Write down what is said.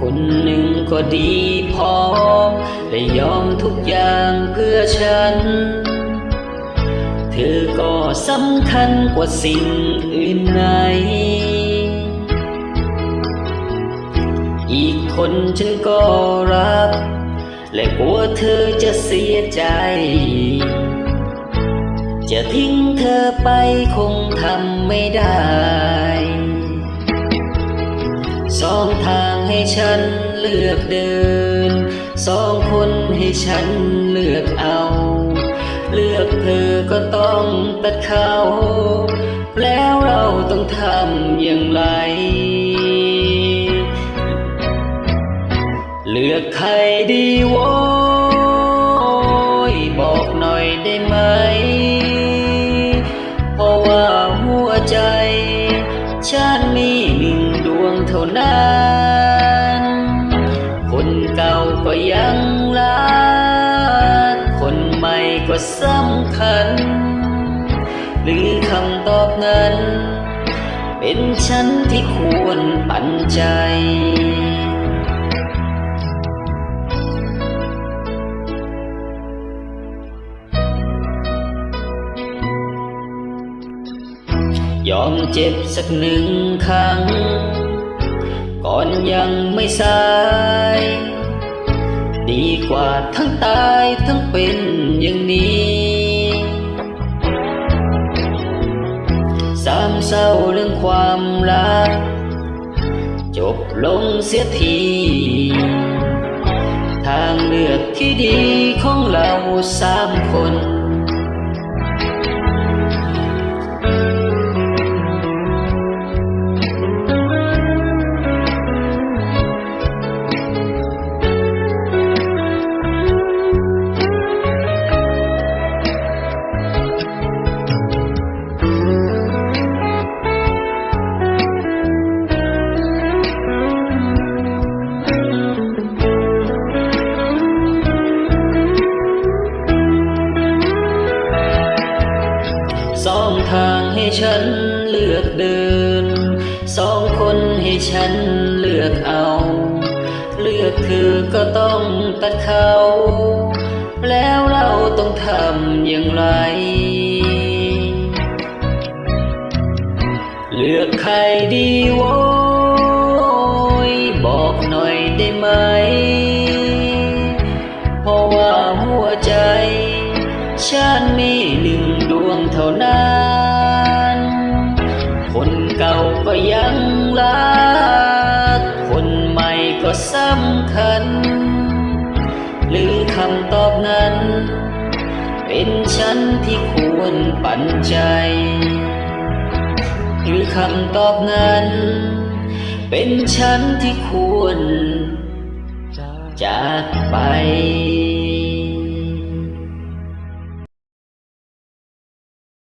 คนหนึ่งก็ดีพอ และยอมทุกอย่างเพื่อฉัน เธอก็สำคัญกว่าสิ่งอื่นใดอีกคนฉันก็รัก และกลัวเธอจะเสียใจ จะทิ้งเธอไปคงทำไม่ได้ ให้ฉันเลือกเดิน สองคนให้ฉันเลือกเอา เลือกเธอก็ต้องตัดเขา แล้วเราต้องทำอย่างไร เลือกใครดีวะ ยังรัก คนใหม่ก็สำคัญ หรือคำตอบนั้น เป็นฉันที่ควรปันใจยอมเจ็บสักหนึ่งครั้ง ก่อนยังไม่สาย ดีกว่าทั้งตายทั้งเป็นอย่างนี้สามเศร้าเรื่องความรัก จบลงเสียที ทางเลือกที่ดีของเราสามคน ให้ฉันเลือกเดิน สองคนให้ฉันเลือกเอา เลือกเธอก็ต้องตัดเขา แล้วเราต้องทำอย่างไร เลือกใครดีโว้ยบอกหน่อยได้ไหม เพราะว่าหัวใจ ฉันมีหนึ่งดวงเท่านั้น เก่าก็ยังรัก คนใหม่ก็สำคัญ หรือคำตอบนั้น เป็นฉันที่ควรปันใจ หรือคำตอบนั้น เป็นฉันที่ควรจากไป